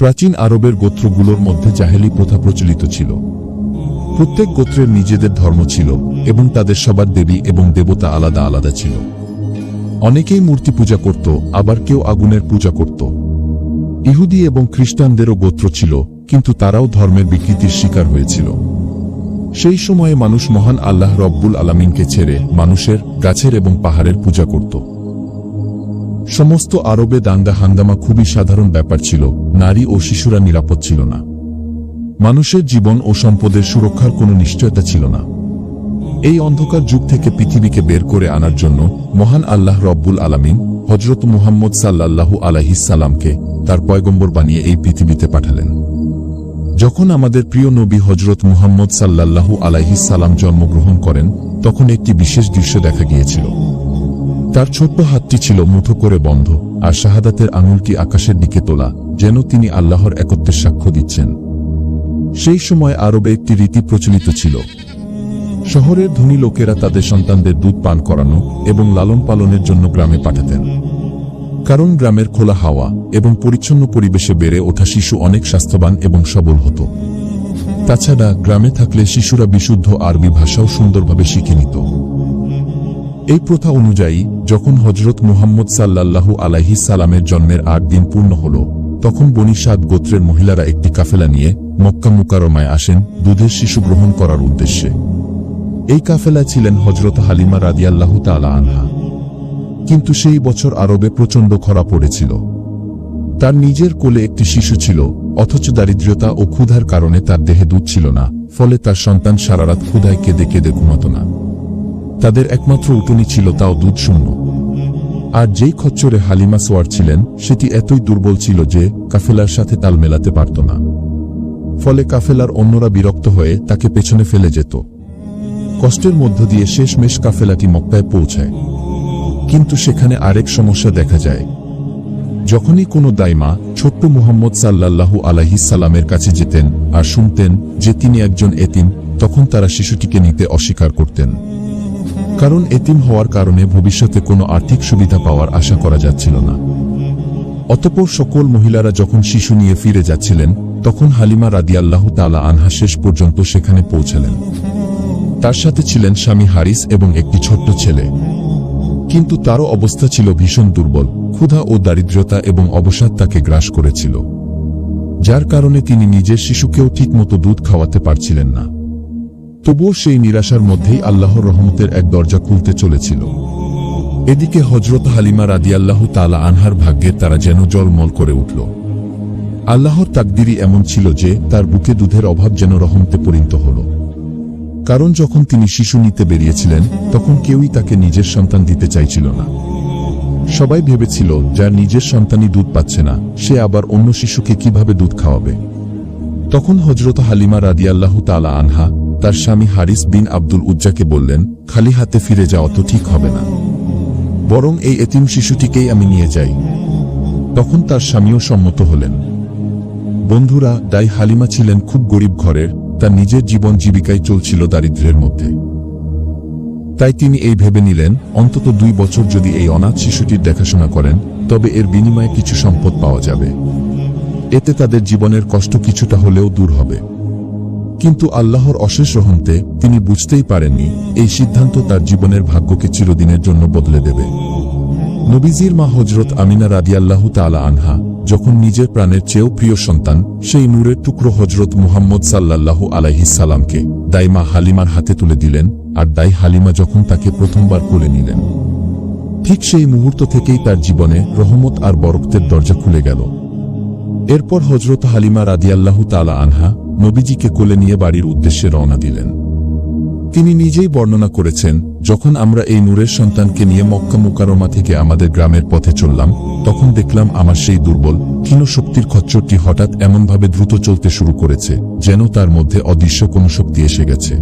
প্রাচীন আরবের গোত্রগুলোর মধ্যে জাহেলি প্রথা প্রচলিত ছিল। প্রত্যেক গোত্রের নিজেদের ধর্ম ছিল এবং তাদের সবার দেবী এবং দেবতা আলাদা আলাদা ছিল। অনেকেই মূর্তি পূজা করত, আবার কেউ আগুনের পূজা করত। ইহুদি এবং খ্রিস্টানদেরও গোত্র ছিল, কিন্তু তারাও ধর্মের বিকৃতির শিকার হয়েছিল। সেই সময়ে মানুষ মহান আল্লাহ রব্বুল আলামিনকে ছেড়ে মানুষের, গাছের এবং পাহাড়ের পূজা করত। সমস্ত আরবে দাঙ্গা হাঙ্গামা খুবই সাধারণ ব্যাপার ছিল, নারী ও শিশুরা নিরাপদ ছিল না। মানুষের জীবন ও সম্পদের সুরক্ষার কোনো নিশ্চয়তা ছিল না। এই অন্ধকার যুগ থেকে পৃথিবীকে বের করে আনার জন্য মহান আল্লাহ রব্বুল আলামিন হজরত মুহাম্মদ সাল্লাল্লাহু আলাইহিসাল্লামকে তার পয়গম্বর বানিয়ে এই পৃথিবীতে পাঠালেন। যখন আমাদের প্রিয় নবী হজরত মুহাম্মদ সাল্লাল্লাহু আলাইহিসাল্লাম জন্মগ্রহণ করেন, তখন একটি বিশেষ দৃশ্য দেখা গিয়েছিল। তার ছোট্ট হাতটি ছিল মুঠো করে বন্ধ, আর শাহাদাতের আঙুলটি আকাশের দিকে তোলা, যেন তিনি আল্লাহর একত্বের সাক্ষ্য দিচ্ছেন। সেই সময় আরবে একটি রীতি প্রচলিত ছিল। শহরের ধনী লোকেরা তাদের সন্তানদের দুধ পান করানো এবং লালন পালনের জন্য গ্রামে পাঠাতেন। কারণ গ্রামের খোলা হাওয়া এবং পরিচ্ছন্ন পরিবেশে বেড়ে ওঠা শিশু অনেক স্বাস্থ্যবান এবং সবল হতো। তাছাড়া গ্রামে থাকলে শিশুরা বিশুদ্ধ আরবি ভাষাও সুন্দরভাবে শিখে নিত। এই প্রথা অনুযায়ী, যখন হজরত মুহাম্মদ সাল্লাল্লাহু আলাইহি সালামের জন্মের আট দিন পূর্ণ হল, তখন বনি সাদ গোত্রের মহিলারা একটি কাফেলা নিয়ে মক্কা মুকারমায় আসেন দুধের শিশু গ্রহণ করার উদ্দেশ্যে। এই কাফেলা ছিলেন হজরত হালিমা রাদিয়াল্লাহু তালা আনহা। কিন্তু সেই বছর আরবে প্রচণ্ড খরা পড়েছিল। তার নিজের কোলে একটি শিশু ছিল, অথচ দারিদ্র্যতা ও ক্ষুধার কারণে তার দেহে দুধ ছিল না, ফলে তার সন্তান সারারাত ক্ষুধায় কেঁদে কেঁদে ঘুমাত না। তাদের একমাত্র উটুনি ছিল তাও দুধ শূন্য। আর যেই খচ্চরে হালিমা সোয়ার ছিলেন, সেটি এতই দুর্বল ছিল যে কাফেলার সাথে তাল মেলাতে পারত না। ফলে কাফেলার অন্যরা বিরক্ত হয়ে তাকে পেছনে ফেলে যেত। কষ্টের মধ্য দিয়ে শেষমেশ কাফেলাটি মক্কায় পৌঁছায়। কিন্তু সেখানে আরেক সমস্যা দেখা যায়। যখনই কোনো দাইমা ছোট্ট মুহাম্মদ সাল্লাল্লাহু আলাহি সালামের কাছে যেতেন আর শুনতেন যে তিনি একজন এতিম, তখন তারা শিশুটিকে নিতে অস্বীকার করতেন। কারণ এতিম হওয়ার কারণে ভবিষ্যতে কোনো আর্থিক সুবিধা পাওয়ার আশা করা যাচ্ছিল না। অতপর সকল মহিলারা যখন শিশু নিয়ে ফিরে যাচ্ছিলেন, তখন হালিমা রাদিয়াল্লাহু তালা আনহা শেষ পর্যন্ত সেখানে পৌঁছালেন। তার সাথে ছিলেন স্বামী হারিস এবং একটি ছোট্ট ছেলে। কিন্তু তারও অবস্থা ছিল ভীষণ দুর্বল, ক্ষুধা ও দারিদ্রতা এবং অবসাদ তাকে গ্রাস করেছিল। যার কারণে তিনি নিজের শিশুকেও ঠিকমতো দুধ খাওয়াতে পারছিলেন না। তবুও সেই নিরাশার মধ্যেই আল্লাহর রহমতের এক দরজা খুলতে চলেছিল। এদিকে হজরত হালিমা রাদিয়াল্লাহু তালা আনহার ভাগ্যে তারা যেন জলমল করে উঠল। আল্লাহর তাকদিরই এমন ছিল যে তার বুকে দুধের অভাব যেন রহমতে পরিণত হল। কারণ যখন তিনি শিশু নিতে বেরিয়েছিলেন, তখন কেউই তাকে নিজের সন্তান দিতে চাইছিল না। সবাই ভেবেছিল, যার নিজের সন্তানই দুধ পাচ্ছে না, সে আবার অন্য শিশুকে কীভাবে দুধ খাওয়াবে? তখন হজরত হালিমা রাদিয়াল্লাহু তালা আনহা তার স্বামী হারিস বিন আব্দুল উজ্জাকে বললেন, খালি হাতে ফিরে যাওয়া তো ঠিক হবে না। বরং এই এতিম শিশুটিকেই আমি নিয়ে যাই। তখন তার স্বামীও সম্মত হলেন। বন্ধুরা, দাই হালিমা ছিলেন খুব গরিব ঘরের, তার নিজের জীবন জীবিকায় চলছিল দারিদ্র্যের মধ্যে। তাই তিনি এই ভেবে নিলেন, অন্তত দুই বছর যদি এই অনাথ শিশুটির দেখাশোনা করেন, তবে এর বিনিময়ে কিছু সম্পদ পাওয়া যাবে। এতে তাদের জীবনের কষ্ট কিছুটা হলেও দূর হবে। কিন্তু আল্লাহর অশেষ রহমতে তিনি বুঝতেই পারেননি, এই সিদ্ধান্ত তার জীবনের ভাগ্যকে চিরদিনের জন্য বদলে দেবে। নবীজির মা হজরত আমিনা রাদিয়াল্লাহু তালা আনহা যখন নিজের প্রাণের চেয়েও প্রিয় সন্তান, সেই নূরের টুকরো হজরত মুহাম্মদ সাল্লাল্লাহু আলাইহিসাল্লামকে দাইমা হালিমার হাতে তুলে দিলেন আর দাই হালিমা যখন তাকে প্রথমবার কোলে নিলেন। ঠিক সেই মুহূর্ত থেকেই তার জীবনে রহমত আর বরক্তের দরজা খুলে গেল। এরপর হজরত হালিমা রাদিয়াল্লাহু তালা আনহা নবীজিকে কোলে নিয়ে বাড়ির উদ্দেশ্যে রওনা দিলেন। তিনি নিজেই বর্ণনা করেছেন, যখন আমরা এই নূরের সন্তানকে নিয়ে মক্কা মোকারমা থেকে আমাদের গ্রামের পথে চললাম, তখন দেখলাম আমার সেই দুর্বল, ক্ষীণ শক্তির খচ্চরটি হঠাৎ এমনভাবে দ্রুত চলতে শুরু করেছে, যেন তার মধ্যে অদৃশ্য কোনো শক্তি এসে গেছে।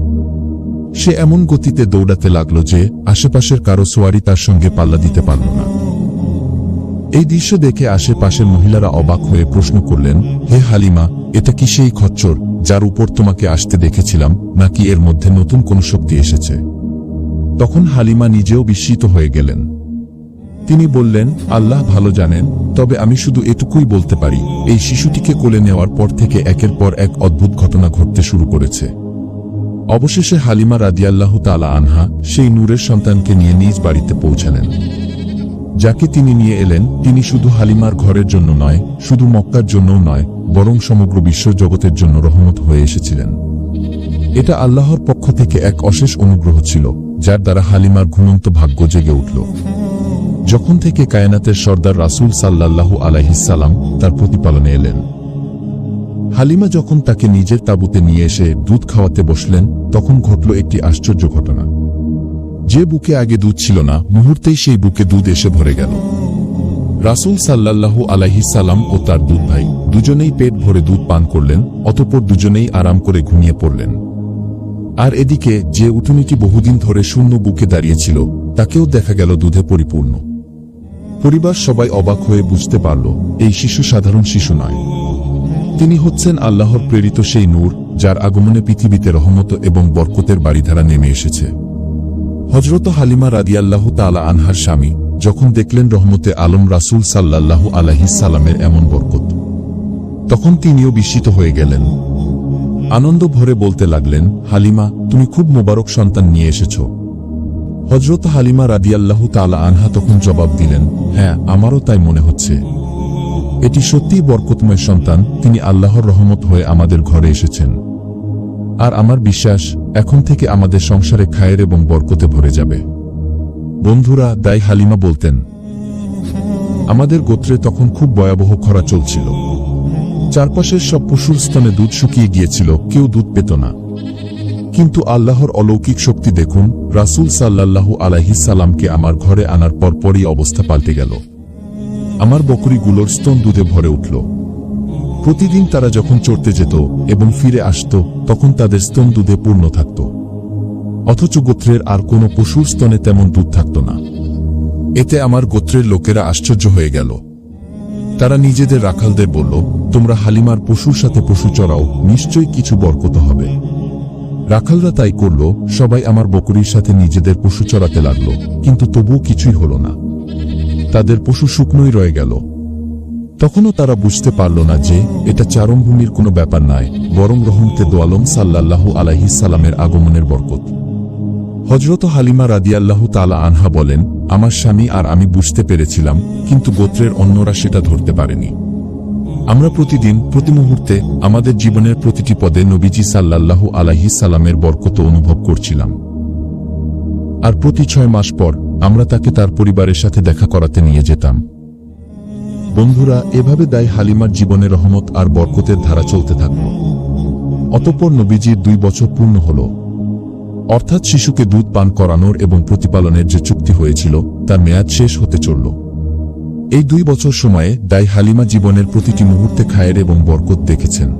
সে এমন গতিতে দৌড়াতে লাগল যে, আশেপাশের কারও সোয়ারি তার সঙ্গে পাল্লা দিতে পারল না। এই দৃশ্য দেখে আশেপাশের মহিলারা অবাক হয়ে প্রশ্ন করলেন, হে হালিমা, এটা কি সেই খচ্চর যার উপর তোমাকে আসতে দেখেছিলাম, নাকি এর মধ্যে নতুন কোন শক্তি এসেছে? তখন হালিমা নিজেও বিস্মিত হয়ে গেলেন। তিনি বললেন, আল্লাহ ভালো জানেন, তবে আমি শুধু এটুকুই বলতে পারি, এই শিশুটিকে কোলে নেওয়ার পর থেকে একের পর এক অদ্ভুত ঘটনা ঘটতে শুরু করেছে। অবশেষে হালিমা রাদিয়াল্লাহ তালা আনহা সেই নূরের সন্তানকে নিয়ে নিজ বাড়িতে পৌঁছালেন। যাকে তিনি নিয়ে এলেন, তিনি শুধু হালিমার ঘরের জন্য নয়, শুধু মক্কার জন্যও নয়, বরং সমগ্র বিশ্ব জগতের জন্য রহমত হয়ে এসেছিলেন। এটা আল্লাহর পক্ষ থেকে এক অশেষ অনুগ্রহ ছিল, যার দ্বারা হালিমার ঘুমন্ত ভাগ্য জেগে উঠল। যখন থেকে কায়নাতের সর্দার রাসূল সাল্লাল্লাহু আলাইহিসাল্লাম তার প্রতিপালনে এলেন। হালিমা যখন তাকে নিজের তাঁবুতে নিয়ে এসে দুধ খাওয়াতে বসলেন, তখন ঘটল একটি আশ্চর্য ঘটনা। যে বুকে আগে দুধ ছিল না, মুহূর্তেই সেই বুকে দুধ এসে ভরে গেল। রাসূল সাল্লাল্লাহু আলাইহিসাল্লাম ও তার দুধ ভাই দুজনেই পেট ভরে দুধ পান করলেন, অতঃপর দুজনেই আরাম করে ঘুমিয়ে পড়লেন। আর এদিকে যে উঠুনিটি বহুদিন ধরে শূন্য বুকে দাঁড়িয়েছিল, তাকেও দেখা গেল দুধে পরিপূর্ণ। পরিবার সবাই অবাক হয়ে বুঝতে পারল, এই শিশু সাধারণ শিশু নয়। তিনি হচ্ছেন আল্লাহর প্রেরিত সেই নূর, যার আগমনে পৃথিবীতে রহমত এবং বরকতের বাড়িধারা নেমে এসেছে। হজরত হালিমা রাদিয়াল্লাহু তালা আনহার স্বামী, যখন দেখলেন রহমতে আলম রাসূল আলাইহিস সালামের এমন বরকত। তখন তিনিও বিস্মিত হয়ে গেলেন। আনন্দ ভরে বলতে লাগলেন, হালিমা, তুমি খুব মোবারক সন্তান নিয়ে এসেছ। হজরত হালিমা রাদিয়াল্লাহু তালা আনহা তখন জবাব দিলেন হ্যাঁ আমারও তাই মনে হচ্ছে। এটি সত্যিই বরকতময় সন্তান, তিনি আল্লাহর রহমত হয়ে আমাদের ঘরে এসেছেন। আর আমার বিশ্বাস এখন থেকে আমাদের সংসারে খায়ের এবং বরকতে ভরে যাবে। বন্ধুরা, দাই হালিমা বলতেন, আমাদের গোত্রে তখন খুব ভয়াবহ খরা চলছিল। চারপাশের সব পশুর স্তনে দুধ শুকিয়ে গিয়েছিল, কেউ দুধ পেত না। কিন্তু আল্লাহর অলৌকিক শক্তি দেখুন, রাসূল সাল্লাল্লাহু আলাইহিস সালামকে আমার ঘরে আনার পর পরই অবস্থা পাল্টে গেল। আমার বকরিগুলোর স্তন দুধে ভরে উঠল। প্রতিদিন তারা যখন চড়তে যেত এবং ফিরে আসত, তখন তাদের স্তন দুধে পূর্ণ থাকত। অথচ গোত্রের আর কোনো পশুর স্তনে তেমন দুধ থাকত না। এতে আমার গোত্রের লোকেরা আশ্চর্য হয়ে গেল। তারা নিজেদের রাখালদের বলল, তোমরা হালিমার পশুর সাথে পশু চড়াও, নিশ্চয়ই কিছু বরকত হবে। রাখালরা তাই করল, সবাই আমার বকরির সাথে নিজেদের পশু চড়াতে লাগল, কিন্তু তবুও কিছুই হল না। তাদের পশু শুকনোই রয়ে গেল। তখনও তারা বুঝতে পারল না যে এটা চারণভূমির কোনো ব্যাপার নয়, বরং রহমতে দোয়ালম সাল্লাল্লাহু আলাইহিস সালামের আগমনের বরকত। হজরত হালিমা রাদিয়াল্লাহু তালা আনহা বলেন, আমার স্বামী আর আমি বুঝতে পেরেছিলাম, কিন্তু গোত্রের অন্যরা সেটা ধরতে পারেনি। আমরা প্রতিদিন, প্রতি মুহূর্তে আমাদের জীবনের প্রতিটি পদে নবীজি সাল্লাল্লাহু আলাইহিস সালামের বরকত অনুভব করছিলাম। আর প্রতি ছয় মাস পর আমরা তাকে তার পরিবারের সাথে দেখা করাতে নিয়ে যেতাম। বন্ধুরা, এভাবে দায় হালিমার জীবনে রহমত আর বরকতের ধারা চলতে থাকল অতঃপর নবীজির দুই বছর পূর্ণ হল। অর্থাৎ শিশুকে দুধ পান করানোর এবং প্রতিপালনের যে চুক্তি হয়েছিল, তার মেয়াদ শেষ হতে চলল। এই দুই বছর সময়ে দায় হালিমা জীবনের প্রতিটি মুহূর্তে খায়ের এবং বরকত দেখেছেন।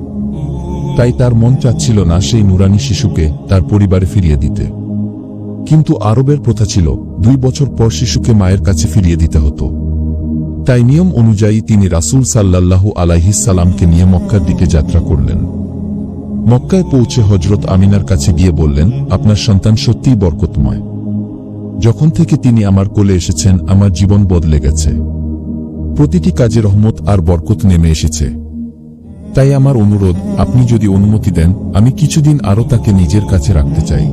তাই তার মন চাচ্ছিল না সেই নুরানি শিশুকে তার পরিবারে ফিরিয়ে দিতে। কিন্তু আরবের প্রথা ছিল, দুই বছর পর শিশুকে মায়ের কাছে ফিরিয়ে দিতে হতো। তাই নিয়ম অনুযায়ী তিনি রাসূল সাল্লাল্লাহু আলাইহিস সালামকে নিয়ে মক্কার দিকে যাত্রা করলেন। মক্কায় পৌঁছে হজরত আমিনার কাছে গিয়ে বললেন, আপনার সন্তান সত্যিই বরকতময়। যখন থেকে তিনি আমার কোলে এসেছেন, আমার জীবন বদলে গেছে। প্রতিটি কাজে রহমত আর বরকত নেমে এসেছে। তাই আমার অনুরোধ, আপনি যদি অনুমতি দেন, আমি কিছুদিন আরও তাকে নিজের কাছে রাখতে চাই।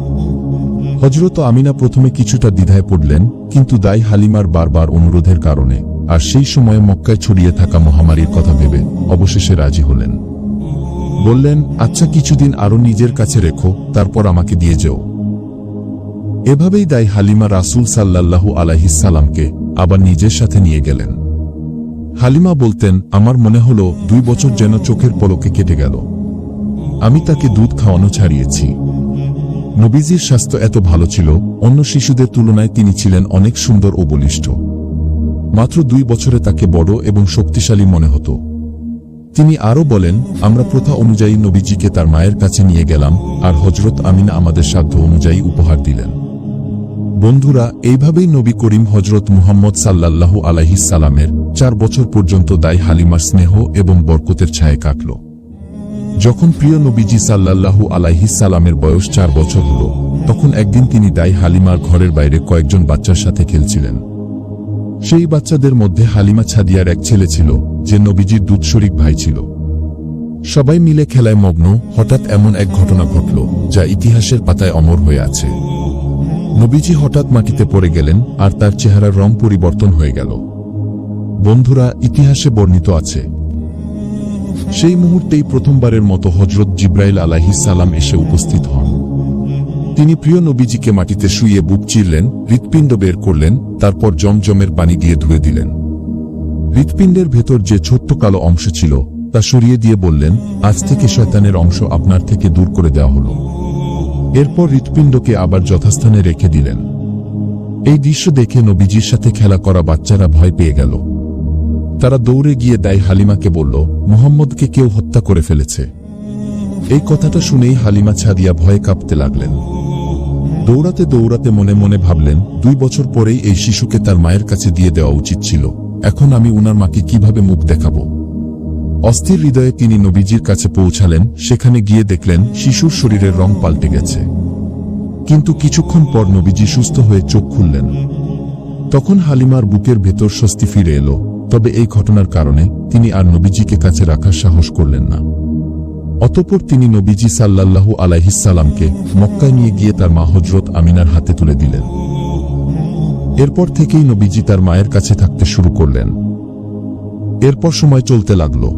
হজরত আমিনা প্রথমে কিছুটা দ্বিধায় পড়লেন, কিন্তু দাই হালিমার বারবার অনুরোধের কারণে। আর সেই সময়ে মক্কায় ছড়িয়ে থাকা মহামারীর কথা ভেবে অবশেষে রাজি হলেন। বললেন আচ্ছা কিছুদিন আরও নিজের কাছে রেখো, তারপর আমাকে দিয়ে যেও। এভাবেই দায় হালিমা রাসূল সাল্লাল্লাহু আলাইহিসাল্লামকে আবার নিজের সাথে নিয়ে গেলেন। হালিমা বলতেন, আমার মনে হলো দুই বছর যেন চোখের পলকে কেটে গেল। আমি তাকে দুধ খাওয়ানো ছাড়িয়েছি। নবীজির স্বাস্থ্য এত ভালো ছিল, অন্য শিশুদের তুলনায় তিনি ছিলেন অনেক সুন্দর ও বলিষ্ঠ। মাত্র দুই বছরে তাকে বড় এবং শক্তিশালী মনে হতো। তিনি আরও বলেন, আমরা প্রথা অনুযায়ী নবীজিকে তার মায়ের কাছে নিয়ে গেলাম আর হজরত আমিনা আমাদের সাধ্য অনুযায়ী উপহার দিলেন। বন্ধুরা, এইভাবেই নবী করিম হজরত মুহাম্মদ সাল্লাল্লাহু আলাইহিস সালামের চার বছর পর্যন্ত দায় হালিমার স্নেহ এবং বরকতের ছায়ে কাটল। যখন প্রিয় নবীজি সাল্লাল্লাহু আলাইহিস সালামের বয়স চার বছর হল, তখন একদিন তিনি দায় হালিমার ঘরের বাইরে কয়েকজন বাচ্চার সাথে খেলছিলেন। সেই বাচ্চাদের মধ্যে হালিমা ছাদিয়ার এক ছেলে ছিল, যে নবীজির দুধ শরিক ভাই ছিল। সবাই মিলে খেলায় মগ্ন, হঠাৎ এমন এক ঘটনা ঘটল, যা ইতিহাসের পাতায় অমর হয়ে আছে। নবীজি হঠাৎ মাটিতে পড়ে গেলেন, আর তার চেহারার রং পরিবর্তন হয়ে গেল। বন্ধুরা, ইতিহাসে বর্ণিত আছে। সেই মুহূর্তেই প্রথমবারের মতো হজরত জিব্রাইল আলাহিস সালাম এসে উপস্থিত হন। তিনি প্রিয় নবীজিকে মাটিতে শুইয়ে বুক চিরলেন, হৃৎপিণ্ড বের করলেন, তারপর জমজমের পানি দিয়ে ধুয়ে দিলেন। হৃৎপিণ্ডের ভেতর যে ছোট্ট কালো অংশ ছিল, তা সরিয়ে দিয়ে বললেন, আজ থেকে শয়তানের অংশ আপনার থেকে দূর করে দেওয়া হল। এরপর হৃৎপিণ্ডকে আবার যথাস্থানে রেখে দিলেন। এই দৃশ্য দেখে নবীজির সাথে খেলা করা বাচ্চারা ভয় পেয়ে গেল। তারা দৌড়ে গিয়ে দায় হালিমাকে বলল, মুহাম্মদকে কেউ হত্যা করে ফেলেছে। এই কথাটা শুনেই হালিমা ছাদিয়া ভয়ে কাঁপতে লাগলেন। দৌড়াতে দৌড়াতে মনে মনে ভাবলেন, দুই বছর পরেই এই শিশুকে তার মায়ের কাছে দিয়ে দেওয়া উচিত ছিল। এখন আমি উনার মাকে কীভাবে মুখ দেখাবো? অস্থির হৃদয়ে তিনি নবীজির কাছে পৌঁছালেন, সেখানে গিয়ে দেখলেন শিশুর শরীরের রং পাল্টে গেছে। কিন্তু কিছুক্ষণ পর নবীজি সুস্থ হয়ে চোখ খুললেন। তখন হালিমার বুকের ভেতর স্বস্তি ফিরে এলো, তবে এই ঘটনার কারণে তিনি আর নবীজিকে কাছে রাখার সাহস করলেন না। অতঃপর তিনি নবীজি সাল্লাল্লাহু আলাইহিসাল্লামকে মক্কায় নিয়ে গিয়ে তার মা হজরত আমিনার হাতে তুলে দিলেন। এরপর থেকেই নবীজি তার মায়ের কাছে থাকতে শুরু করলেন। এরপর সময় চলতে লাগল।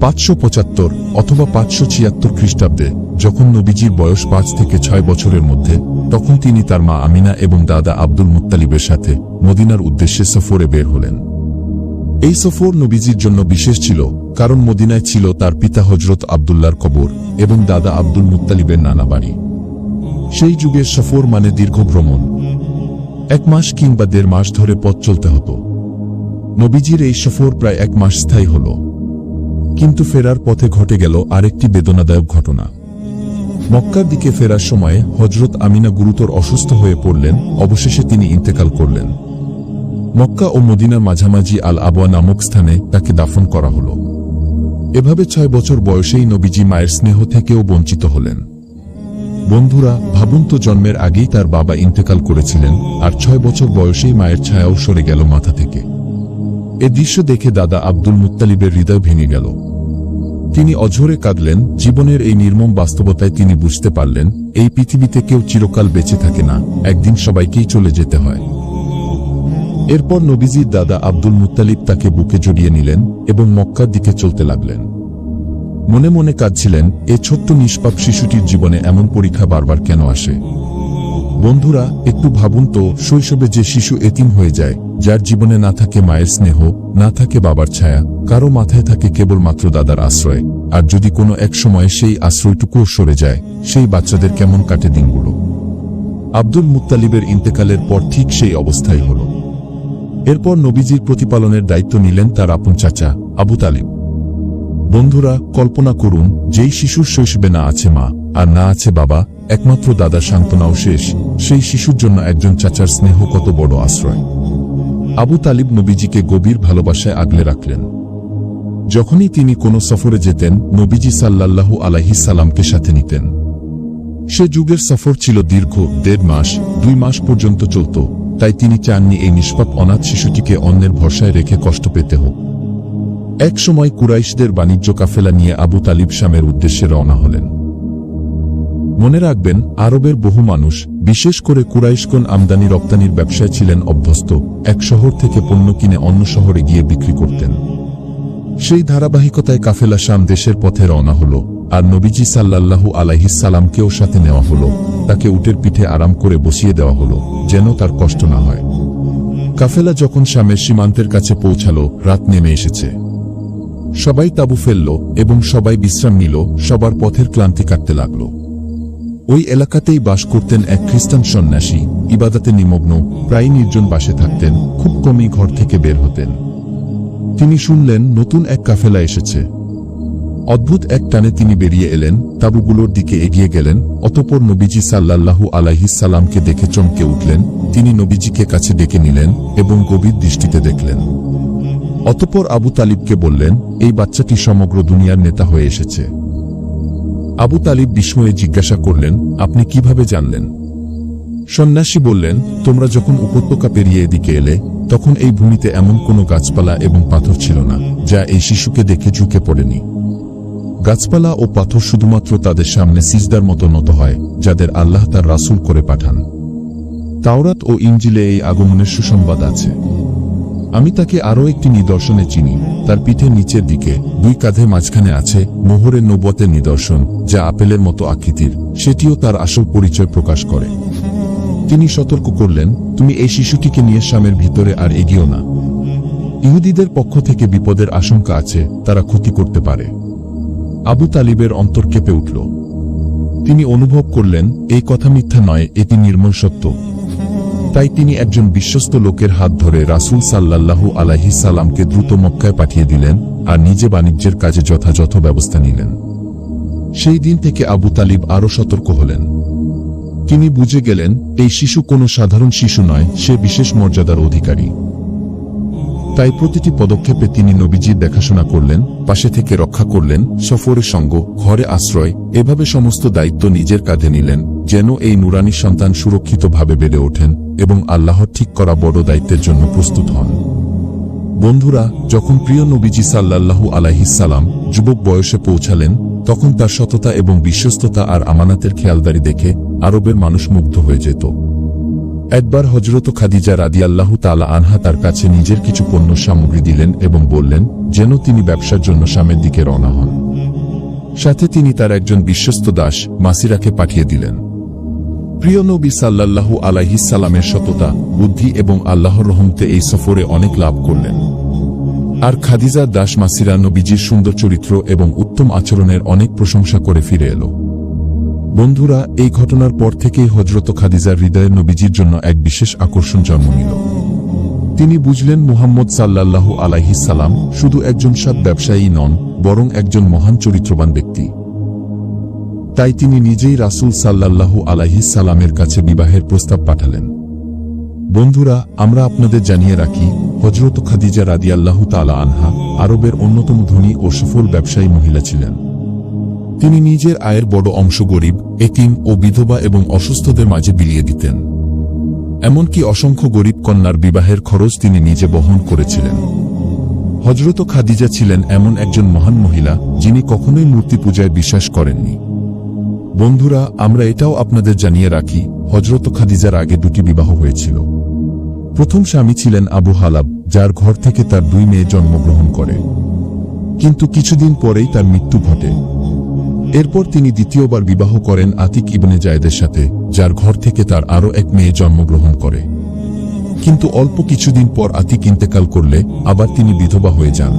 পাঁচশো পঁচাত্তর অথবা পাঁচশো ছিয়াত্তর খ্রিস্টাব্দে যখন নবীজির বয়স পাঁচ থেকে ছয় বছরের মধ্যে, তখন তিনি তার মা আমিনা এবং দাদা আব্দুল মুত্তালিবের সাথে মদিনার উদ্দেশ্যে সফরে বের হলেন। এই সফর নবীজির জন্য বিশেষ ছিল, কারণ মদিনায় ছিল তার পিতা হজরত আবদুল্লার কবর এবং দাদা আব্দুল মুত্তালিবের নানা বাড়ি। সেই যুগের সফর মানে দীর্ঘ ভ্রমণ। এক মাস কিংবা দেড় মাস ধরে পথ চলতে হতো। নবীজির এই সফর প্রায় এক মাস স্থায়ী হল। কিন্তু ফেরার পথে ঘটে গেল আরেকটি বেদনাদায়ক ঘটনা। মক্কার দিকে ফেরার সময়ে হজরত আমিনা গুরুতর অসুস্থ হয়ে পড়লেন, অবশেষে তিনি ইন্তেকাল করলেন। মক্কা ও মদিনার মাঝামাঝি আল আবওয়া নামক স্থানে তাকে দাফন করা হল। এভাবে ছয় বছর বয়সেই নবীজি মায়ের স্নেহ থেকেও বঞ্চিত হলেন। বন্ধুরা, ভাবুন তো জন্মের আগেই তার বাবা ইন্তেকাল করেছিলেন আর ছয় বছর বয়সেই মায়ের ছায়াও সরে গেল মাথা থেকে। এ দৃশ্য দেখে দাদা আব্দুল মুত্তালিবের হৃদয় ভেঙে গেল। তিনি অঝরে কাঁদলেন, জীবনের এই নির্মম বাস্তবতায় তিনি বুঝতে পারলেন, এই পৃথিবীতে কেউ চিরকাল বেঁচে থাকে না, একদিন সবাইকেই চলে যেতে হয়। এরপর নবীজির দাদা আব্দুল মুত্তালিব তাকে বুকে জড়িয়ে নিলেন এবং মক্কার দিকে চলতে লাগলেন। মনে মনে কাঁদছিলেন, এ ছোট্ট নিষ্পাপ শিশুটির জীবনে এমন পরীক্ষা বারবার কেন আসে? বন্ধুরা, একটু ভাবুন তো, শৈশবে যে শিশু এতিম হয়ে যায়, যার জীবনে না থাকে মায়ের স্নেহ, না থাকে বাবার ছায়া, কারও মাথায় থাকে কেবলমাত্র দাদার আশ্রয়, আর যদি কোনো এক সময়ে সেই আশ্রয়টুকুও সরে যায়, সেই বাচ্চাদের কেমন কাটে দিনগুলো? আব্দুল মুত্তালিবের ইন্তেকালের পর ঠিক সেই অবস্থাই হল। এরপর নবীজির প্রতিপালনের দায়িত্ব নিলেন তার আপন চাচা, আবু তালিব। বন্ধুরা, কল্পনা করুন, যেই শিশুর শৈশবে না আছে মা, আর না আছে বাবা, একমাত্র দাদা সান্ত্বনাও শেষ, সেই শিশুর জন্য একজন চাচার স্নেহ কত বড় আশ্রয়। আবু তালিব নবীজিকে গভীর ভালোবাসায় আগলে রাখলেন। যখনই তিনি কোনো সফরে যেতেন, নবীজি সাল্লাল্লাহু আলাইহিস সালামকে সাথে নিতেন। সে যুগের সফর ছিল দীর্ঘ, দেড় মাস, দুই মাস পর্যন্ত চলত। তাই তিনি চাননি এই নিষ্পাপ অনাথ শিশুটিকে অন্যের ভরসায় রেখে কষ্ট পেতে হোক। এক সময় কুরাইশদের বাণিজ্য কাফেলা নিয়ে আবু তালিব শামের উদ্দেশ্যে রওনা হলেন। মনে রাখবেন, আরবের বহু মানুষ, বিশেষ করে কুরাইশগণ আমদানি রপ্তানির ব্যবসায় ছিলেন অভ্যস্ত, এক শহর থেকে পণ্য কিনে অন্য শহরে গিয়ে বিক্রি করতেন। সেই ধারাবাহিকতায় কাফেলা শাম দেশের পথে রওনা হল। আর নবীজি সাল্লাল্লাহু আলাইহিসালামকেও সাথে নেওয়া হলো। তাকে উটের পিঠে আরাম করে বসিয়ে দেওয়া হলো, যেন তার কষ্ট না হয়। কাফেলা যখন শামের সীমান্তের কাছে পৌঁছালো, রাত নেমে এসেছে। সবাই তাবু ফেলল এবং সবাই বিশ্রাম নিল, সবার পথের ক্লান্তি কাটতে লাগল। ওই এলাকাতেই বাস করতেন এক খ্রিস্টান সন্ন্যাসী, ইবাদাতে নিমগ্ন প্রায় নির্জন বাসে থাকতেন, খুব কমই ঘর থেকে বের হতেন। তিনি শুনলেন, নতুন এক কাফেলা এসেছে। অদ্ভুত এক টানে তিনি বেরিয়ে এলেন, তাবুগুলোর দিকে এগিয়ে গেলেন, অতপর নবীজি সাল্লাল্লাহু আলাইহিসাল্লামকে দেখে চমকে উঠলেন, তিনি নবীজিকে কাছে ডেকে নিলেন এবং গভীর দৃষ্টিতে দেখলেন। অতপর আবু তালিবকে বললেন, এই বাচ্চাটি সমগ্র দুনিয়ার নেতা হয়ে এসেছে। আবু তালিব বিস্ময়ে জিজ্ঞাসা করলেন, আপনি কীভাবে জানলেন? সন্ন্যাসী বললেন, তোমরা যখন উপত্যকা পেরিয়ে এদিকে এলে, তখন এই ভূমিতে এমন কোনো গাছপালা এবং পাথর ছিল না, যা এই শিশুকে দেখে ঝুঁকে পড়েনি। গাছপালা ও পাথর শুধুমাত্র তাদের সামনে সিজদার মতো নত হয়, যাদের আল্লাহ তার রাসূল করে পাঠান। তাওরাত ও ইঞ্জিলে এই আগমনের সুসংবাদ আছে। আমি তাকে আরও একটি নিদর্শনে চিনি। তার পিঠে নিচের দিকে, দুই কাঁধে মাঝখানে আছে মোহরের নবতের নিদর্শন, যা আপেলের মতো আকৃতির। সেটিও তার আসল পরিচয় প্রকাশ করে। তিনি সতর্ক করলেন, তুমি এই শিশুটিকে নিয়ে স্বামের ভিতরে আর এগিয়েও না। ইহুদিদের পক্ষ থেকে বিপদের আশঙ্কা আছে, তারা ক্ষতি করতে পারে। আবু তালিবের অন্তর কেঁপে উঠল। তিনি অনুভব করলেন, এই কথা মিথ্যা নয়, এটি নির্মল সত্য। তাই তিনি একজন বিশ্বস্ত লোকের হাত ধরে রাসূল সাল্লাল্লাহু আলাইহি সালামকে দ্রুত মক্কায় পাঠিয়ে দিলেন আর নিজে বাণিজ্যের কাজে যথাযথ ব্যবস্থা নিলেন। সেই দিন থেকে আবু তালিব আরও সতর্ক হলেন। তিনি বুঝে গেলেন, এই শিশু কোনো সাধারণ শিশু নয়, সে বিশেষ মর্যাদার অধিকারী। তাই প্রতিটি পদক্ষেপে তিনি নবীজির দেখাশোনা করলেন, পাশে থেকে রক্ষা করলেন, সফরের সঙ্গ, ঘরে আশ্রয়, এভাবে সমস্ত দায়িত্ব নিজের কাঁধে নিলেন, যেন এই নুরানি সন্তান সুরক্ষিতভাবে বেড়ে ওঠেন এবং আল্লাহর ঠিক করা বড় দায়িত্বের জন্য প্রস্তুত হন। বন্ধুরা, যখন প্রিয় নবীজি সাল্লাল্লাহু আলাইহিসাল্লাম যুবক বয়সে পৌঁছালেন, তখন তার সততা এবং বিশ্বস্ততা আর আমানাতের খেয়ালদারি দেখে আরবের মানুষ মুগ্ধ হয়ে যেত। একবার হজরত খাদিজা রাদিয়াল্লাহু তালা আনহা তার কাছে নিজের কিছু পণ্য সামগ্রী দিলেন এবং বললেন, যেন তিনি ব্যবসার জন্য সামের দিকে রওনা হন। সাথে তিনি তার একজন বিশ্বস্ত দাস মাসিরাকে পাঠিয়ে দিলেন। প্রিয় নবী সাল্লাল্লাহু আলাইহিসাল্লামের সততা, বুদ্ধি এবং আল্লাহর রহমতে এই সফরে অনেক লাভ করলেন। আর খাদিজার দাস মাসিরা নবীজির সুন্দর চরিত্র এবং উত্তম আচরণের অনেক প্রশংসা করে ফিরে এলো। বন্ধুরা, এই ঘটনার পর থেকেই হজরত খাদিজার হৃদয়ে নবীজির জন্য এক বিশেষ আকর্ষণ জন্ম নিল। তিনি বুঝলেন মুহাম্মদ সাল্লাল্লাহু আলাইহিস সালাম শুধু একজন সৎ ব্যবসায়ী নন, বরং একজন মহান চরিত্রবান ব্যক্তি। তাই তিনি নিজেই রাসূল সাল্লাল্লাহু আলাইহিস সালামের কাছে বিবাহের প্রস্তাব পাঠালেন। বন্ধুরা, আমরা আপনাদের জানিয়ে রাখি হজরত খাদিজা রাদিয়াল্লাহু তালা আনহা আরবের অন্যতম ধনী ও সফল ব্যবসায়ী মহিলা ছিলেন। তিনি নিজের আয়ের বড় অংশ গরিব, এতিম ও বিধবা এবং অসুস্থদের মাঝে বিলিয়ে দিতেন। এমনকি অসংখ্য গরিব কন্যার বিবাহের খরচ তিনি নিজে বহন করেছিলেন। হজরত খাদিজা ছিলেন এমন একজন মহান মহিলা, যিনি কখনোই মূর্তি পূজায় বিশ্বাস করেননি। বন্ধুরা, আমরা এটাও আপনাদের জানিয়ে রাখি হজরত খাদিজার আগে দুটি বিবাহ হয়েছিল। প্রথম স্বামী ছিলেন আবু হালাব, যার ঘর থেকে তার দুই মেয়ে জন্মগ্রহণ করে। কিন্তু কিছুদিন পরেই তার মৃত্যু ঘটে। এরপর তিনি দ্বিতীয়বার বিবাহ করেন আতিক ইবনে জায়েদের সাথে, যার ঘর থেকে তার আরও এক মেয়ে জন্মগ্রহণ করে। কিন্তু অল্প কিছুদিন পর আতিক ইন্তেকাল করলে আবার তিনি বিধবা হয়ে যান।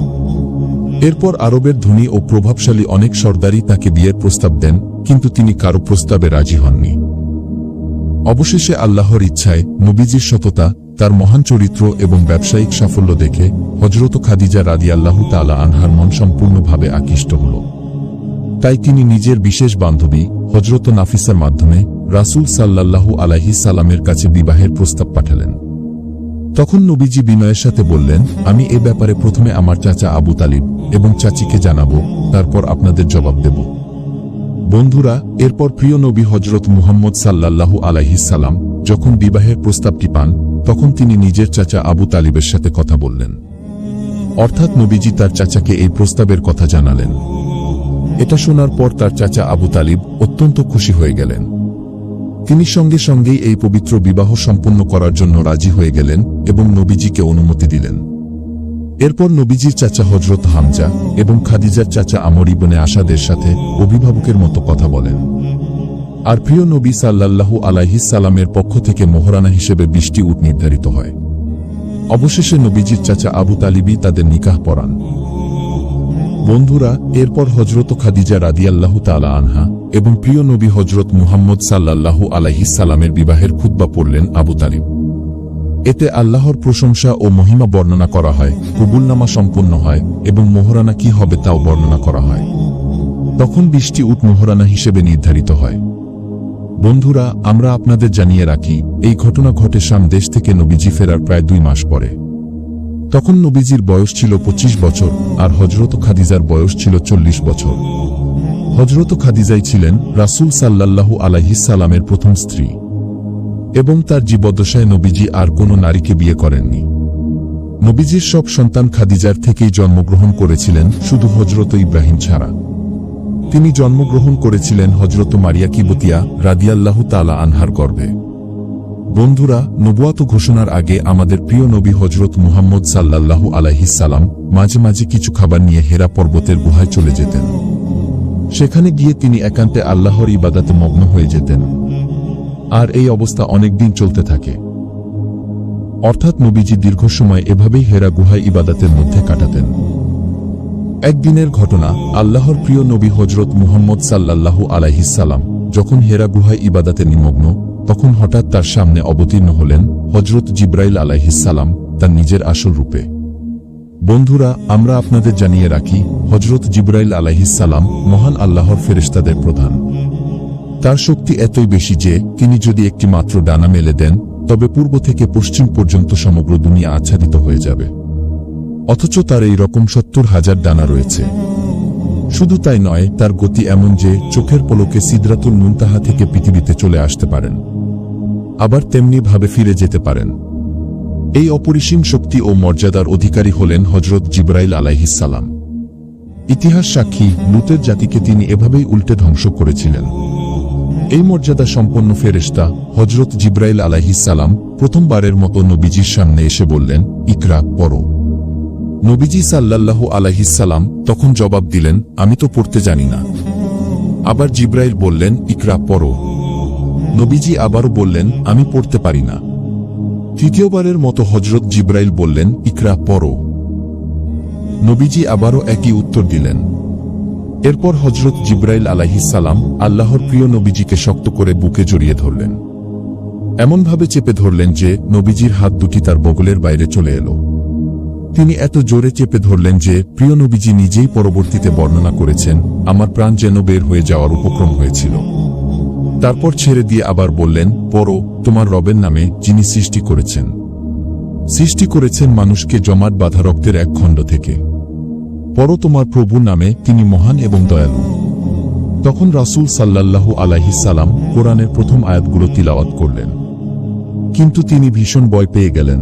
এরপর আরবের ধনী ও প্রভাবশালী অনেক সর্দারই তাকে বিয়ের প্রস্তাব দেন, কিন্তু তিনি কারও প্রস্তাবে রাজি হননি। অবশেষে আল্লাহর ইচ্ছায় নবীজির সততা, তার মহান চরিত্র এবং ব্যবসায়িক সাফল্য দেখে হজরত খাদিজা রাদি আল্লাহ তালা আনহার মন সম্পূর্ণভাবে আকৃষ্ট হল। তাই তিনি নিজের বিশেষ বান্ধবী হজরত নাফিসার মাধ্যমে রাসূল সাল্লাল্লাহু আলাইহি সালামের কাছে বিবাহের প্রস্তাব পাঠালেন। তখন নবীজি বিনয়ের সাথে বললেন, আমি এ ব্যাপারে প্রথমে আমার চাচা আবু তালিব এবং চাচিকে জানাব, তারপর আপনাদের জবাব দেব। বন্ধুরা, এরপর প্রিয় নবী হজরত মুহাম্মদ সাল্লাল্লাহু আলাইহি সালাম যখন বিবাহের প্রস্তাবটি পান, তখন তিনি নিজের চাচা আবু তালিবের সাথে কথা বললেন। অর্থাৎ নবীজি তার চাচাকে এই প্রস্তাবের কথা জানালেন। এটা শোনার পর তার চাচা আবু তালিব অত্যন্ত খুশি হয়ে গেলেন। তিনি সঙ্গে সঙ্গেই এই পবিত্র বিবাহ সম্পন্ন করার জন্য রাজি হয়ে গেলেন এবং নবীজিকে অনুমতি দিলেন। এরপর নবীজির চাচা হজরত হামজা এবং খাদিজার চাচা আমর ইবনে আসাদের সাথে অভিভাবকের মতো কথা বলেন। আর প্রিয় নবী সাল্লাল্লাহু আলাইহিস সালামের পক্ষ থেকে মোহরানা হিসেবে বৃষ্টি উট নির্ধারিত হয়। অবশেষে নবীজির চাচা আবু তালিবি তাদের নিকাহ পড়ান বন্ধুরা, এরপর হজরত খাদিজা রাদিয়াল্লাহু তালা আনহা এবং প্রিয় নবী হজরত মুহাম্মদ সাল্লাল্লাহু আলাইহিস সালামের বিবাহের খুতবা পড়লেন আবু তালিব। এতে আল্লাহর প্রশংসা ও মহিমা বর্ণনা করা হয়, কবুলনামা সম্পন্ন হয় এবং মোহরানা কি হবে তাও বর্ণনা করা হয়। তখন বৃষ্টি উট মোহরানা হিসেবে নির্ধারিত হয়। বন্ধুরা, আমরা আপনাদের জানিয়ে রাখি, এই ঘটনা ঘটে শাম দেশ থেকে নবীজি ফেরার প্রায় দুই মাস পরে। তখন নবীজির বয়স ছিল ২৫ বছর আর হজরত খাদিজার বয়স ছিল চল্লিশ বছর। হজরত খাদিজাই ছিলেন রাসূল সাল্লাল্লাহু সালামের প্রথম স্ত্রী এবং তার জীবদ্দশায় নবীজি আর কোনো নারীকে বিয়ে করেননি। নবীজির সব সন্তান খাদিজার থেকেই জন্মগ্রহণ করেছিলেন শুধু হজরত ইব্রাহিম ছাড়া। তিনি জন্মগ্রহণ করেছিলেন হজরত মারিয়া কিবতিয়া রাদিয়াল্লাহু তালা আনহার গর্ভে। বন্ধুরা, নবুয়াত ঘোষণার আগে আমাদের প্রিয় নবী হজরত মুহাম্মদ সাল্লাল্লাহু আলাইহিসাল্লাম মাঝে মাঝে কিছু খাবার নিয়ে হেরা পর্বতের গুহায় চলে যেতেন। সেখানে গিয়ে তিনি একান্তে আল্লাহর ইবাদাতে মগ্ন হয়ে যেতেন। আর এই অবস্থা অনেকদিন চলতে থাকে। অর্থাৎ নবীজি দীর্ঘ সময় এভাবেই হেরা গুহায় ইবাদাতের মধ্যে কাটাতেন। একদিনের ঘটনা, আল্লাহর প্রিয় নবী হজরত মুহাম্মদ সাল্লাল্লাহু আলাইহিসাল্লাম যখন হেরা গুহায় ইবাদাতে নিমগ্ন তখন হঠাৎ তার সামনে অবতীর্ণ হলেন হজরত জিব্রাইল আলাইহিসাল্লাম তার নিজের আসল রূপে। বন্ধুরা, আমরা আপনাদের জানিয়ে রাখি হজরত জিব্রাইল আলাইহিসাল্লাম মহান আল্লাহর ফেরেশতাদের প্রধান। তার শক্তি এতই বেশি যে, তিনি যদি একটি মাত্র ডানা মেলে দেন, তবে পূর্ব থেকে পশ্চিম পর্যন্ত সমগ্র দুনিয়া আচ্ছাদিত হয়ে যাবে। অথচ তার এই রকম সত্তর হাজার ডানা রয়েছে। শুধু তাই নয়, তার গতি এমন যে, চোখের পলকে সিদ্রাতুল মুনতাহা থেকে পৃথিবীতে চলে আসতে পারেন। আবার তেমনি ভাবে ফিরে যেতে পারেন। এই অপরিসীম শক্তি ও মর্যাদার অধিকারী হলেন হজরত জিব্রাইল আলাইহিসাল্লাম ইতিহাস সাক্ষী, লুতের জাতিকে তিনি এভাবেই উল্টে ধ্বংস করেছিলেন। এই মর্যাদা সম্পন্ন ফেরেশতা হজরত জিব্রাইল আলাইহিসাল্লাম প্রথমবারের মতো নবীজির সামনে এসে বললেন, ইকরা, পড়ো। নবীজি সাল্লাল্লাহু আলাইহিসাল্লাম তখন জবাব দিলেন, আমি তো পড়তে জানি না। আবার জিব্রাইল বললেন, ইকরা, পড়ো। নবীজি আবারও বললেন, আমি পড়তে পারি না। তৃতীয়বারের মতো হজরত জিব্রাইল বললেন, ইকরা, পড়ো। নবীজি আবারও একই উত্তর দিলেন। এরপর হজরত জিব্রাইল আলাহিসাল্লাম আল্লাহর প্রিয় নবীজিকে শক্ত করে বুকে জড়িয়ে ধরলেন। এমনভাবে চেপে ধরলেন যে নবীজির হাত দুটি তার বগলের বাইরে চলে এলো। তিনি এত জোরে চেপে ধরলেন যে, প্রিয় নবীজি নিজেই পরবর্তীতে বর্ণনা করেছেন, আমার প্রাণ যেন বের হয়ে যাওয়ার উপক্রম হয়েছিল। তারপর ছেড়ে দিয়ে আবার বললেন, পড়ো, তোমার রবের নামে যিনি সৃষ্টি করেছেন। সৃষ্টি করেছেন মানুষকে জমাট বাঁধা রক্তের এক খণ্ড থেকে। পর তোমার প্রভু নামে, তিনি মহান এবং দয়ালু। তখন রাসূল সাল্লাল্লাহু আলাইহিসাল্লাম কোরআনের প্রথম আয়াতগুলো তিলাওয়াত করলেন। কিন্তু তিনি ভীষণ ভয় পেয়ে গেলেন।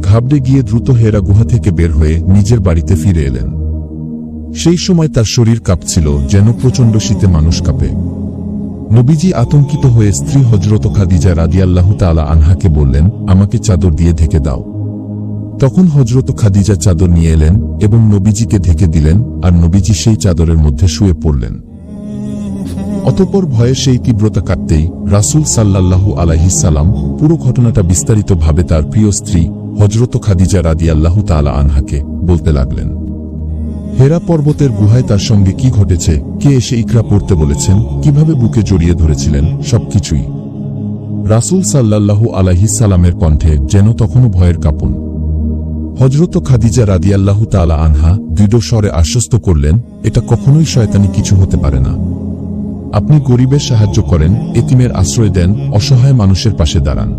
ঘাবড়ে গিয়ে দ্রুত হেরা গুহা থেকে বের হয়ে নিজের বাড়িতে ফিরে এলেন। সেই সময় তার শরীর কাঁপছিল, যেন প্রচণ্ড শীতে মানুষ কাঁপে। নবীজি আতঙ্কিত হয়ে স্ত্রী হজরত খাদিজা রাদিয়াল্লাহু তাআলা আনহাকে বললেন, আমাকে চাদর দিয়ে ঢেকে দাও। তখন হজরত খাদিজা চাদর নিয়ে এলেন এবং নবীজিকে ঢেকে দিলেন, আর নবীজি সেই চাদরের মধ্যে শুয়ে পড়লেন। অতপর ভয়ে সেই তীব্রতা কাটতেই রাসূল সাল্লাল্লাহু আলাইহিসাল্লাম পুরো ঘটনাটা বিস্তারিতভাবে তার প্রিয় স্ত্রী হজরত খাদিজা রাদিয়াল্লাহু তাআলা আনহাকে বলতে লাগলেন। হেরা পর্বতের গুহায় তার সঙ্গে কি ঘটেছে? কে এসে ইকরা পড়তে বলেছেন? কীভাবে বুকে জড়িয়ে ধরেছিলেন? সবকিছুই। রাসূল সাল্লাল্লাহু আলাইহিসাল্লামের কণ্ঠে যেন তখনও ভয়ের কাপন। হজরত খাদিজা রাদিয়াল্লাহু তাআলা আনহা দৃঢ় স্বরে আশ্বস্ত করলেন, এটা কখনোই শয়তানি কিছু হতে পারে না। আপনি গরিবের সাহায্য করেন, এতিমের আশ্রয় দেন, অসহায় মানুষের পাশে দাঁড়ান।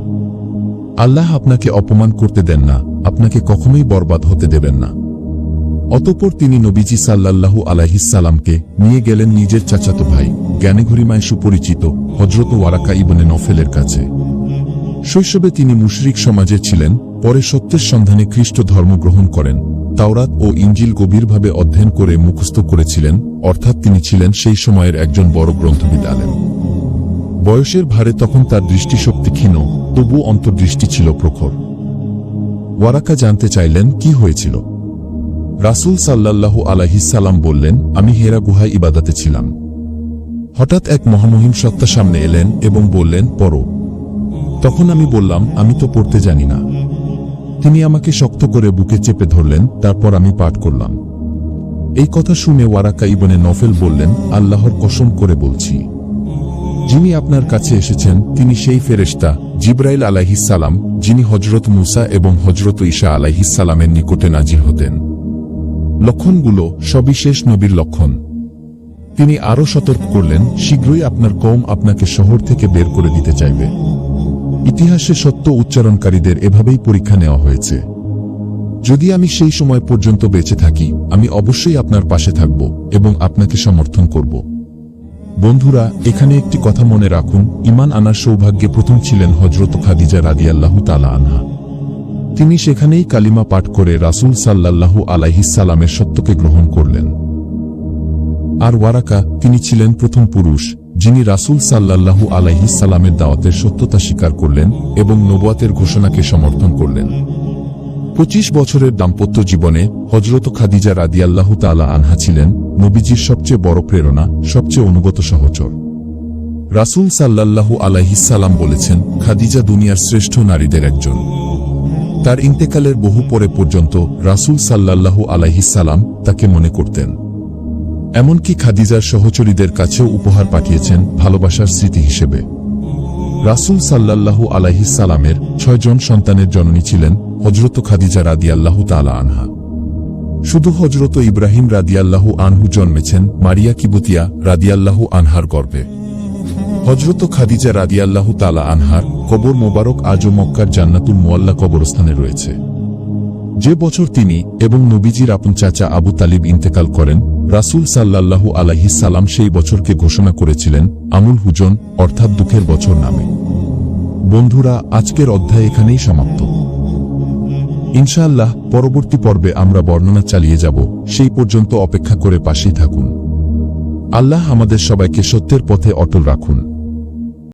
আল্লাহ আপনাকে অপমান করতে দেন না, আপনাকে কখনোই বরবাদ হতে দেবেন না। অতঃপর তিনি নবীজি সাল্লাল্লাহু আলাইহিসাল্লামকে নিয়ে গেলেন নিজের চাচাতো ভাই, জ্ঞানেঘরিমায় সুপরিচিত হজরত ওয়ারাকা ইবনে নফেলের কাছে। শৈশবে তিনি মুশরিক সমাজে ছিলেন, পরে সত্যের সন্ধানে খ্রিস্ট ধর্ম গ্রহণ করেন, তাওরাত ও ইঞ্জিল গভীরভাবে অধ্যয়ন করে মুখস্থ করেছিলেন, অর্থাৎ তিনি ছিলেন সেই সময়ের একজন বড় গ্রন্থবিদ আলেম। বয়সের ভারে তখন তার দৃষ্টিশক্তি ক্ষীণ তবু অন্তর্দৃষ্টি ছিল প্রখর। ওয়ারাকা জানতে চাইলেন, কি হয়েছিল? রাসূল সাল্লাল্লাহু আলাইহিসাল্লাম বললেন, আমি হেরা গুহায় ইবাদাতে ছিলাম। হঠাৎ এক মহামহিম সত্তা সামনে এলেন এবং বললেন, পড়ো। তখন আমি বললাম, আমি তো পড়তে জানি না। তিনি আমাকে শক্ত করে বুকে চেপে ধরলেন, তারপর আমি পাঠ করলাম। এই কথা শুনে ওয়ারাকা ইবনে নফেল বললেন, আল্লাহর কসম করে বলছি, যিনি আপনার কাছে এসেছেন, তিনি সেই ফেরেশতা জিব্রাইল আলাইহিসাল্লাম যিনি হজরত মুসা এবং হজরত ঈশা আলাইহিসাল্লামের নিকটে নাজির হতেন। লক্ষণগুলো সবিশেষ নবীর লক্ষণ। তিনি আরও সতর্ক করলেন, শীঘ্রই আপনার কম আপনাকে শহর থেকে বের করে দিতে চাইবে। ইতিহাসে সত্য উচ্চারণকারীদের এভাবেই পরীক্ষা নেওয়া হয়েছে। যদি আমি সেই সময় পর্যন্ত বেঁচে থাকি, আমি অবশ্যই আপনার পাশে থাকব এবং আপনাকে সমর্থন করব। বন্ধুরা, এখানে একটি কথা মনে রাখুন ইমান আনার সৌভাগ্যে প্রথম ছিলেন হজরত খাদিজা রাদিয়াল্লাহু তালা আনহা। তিনি সেখানেই কালিমা পাঠ করে রাসূল সাল্লাল্লাহু আলাইহিসালামের সত্যকে গ্রহণ করলেন। আর ওয়ারাকা, তিনি ছিলেন প্রথম পুরুষ, যিনি রাসূল সাল্লাল্লাহু আলাইহিসালামের দাওয়াতের সত্যতা স্বীকার করলেন এবং নবুয়াতের ঘোষণাকে সমর্থন করলেন। পঁচিশ বছরের দাম্পত্য জীবনে হজরত খাদিজা রাদিয়াল্লাহু তালা আনহা ছিলেন নবীজির সবচেয়ে বড় প্রেরণা, সবচেয়ে অনুগত সহচর। রাসূল সাল্লাল্লাহু আলাইহিসাল্লাম বলেছেন, খাদিজা দুনিয়ার শ্রেষ্ঠ নারীদের একজন। তার ইন্তেকালের বহু পরে পর্যন্ত রাসূল সাল্লাল্লাহু আলাইহিসাল্লাম তাকে মনে করতেন। এমনকি খাদিজার সহচরীদের কাছেও উপহার পাঠিয়েছেন ভালোবাসার স্মৃতি হিসেবে। রাসূল সাল্লাল্লাহু আলাইহিসালামের ছয়জন সন্তানের জননী ছিলেন হজরত খাদিজা রাদিয়াল্লাহু তালা আনহা। শুধু হজরত ইব্রাহিম রাদিয়াল্লাহু আনহু জন্মেছেন মারিয়া কিবুতিয়া রাদিয়াল্লাহু আনহার গর্ভে। হজরত খাদিজা রাদিয়াল্লাহু তালা আনহার কবর মোবারক আজও মক্কার জান্নাতুল মোয়াল্লা কবরস্থানে রয়েছে। যে বছর তিনি এবং নবীজির আপন চাচা আবু তালিব ইন্তেকাল করেন, রাসূল সাল্লাল্লাহু আলাইহিস সালাম সেই বছরকে ঘোষণা করেছিলেন আমুল হুজন, অর্থাৎ দুঃখের বছর নামে। বন্ধুরা, আজকের অধ্যায় এখানেই সমাপ্ত। ইনশাআল্লাহ, পরবর্তী পর্বে আমরা বর্ণনা চালিয়ে যাব, সেই পর্যন্ত অপেক্ষা করে পাশেই থাকুন। আল্লাহ আমাদের সবাইকে সত্যের পথে অটল রাখুন।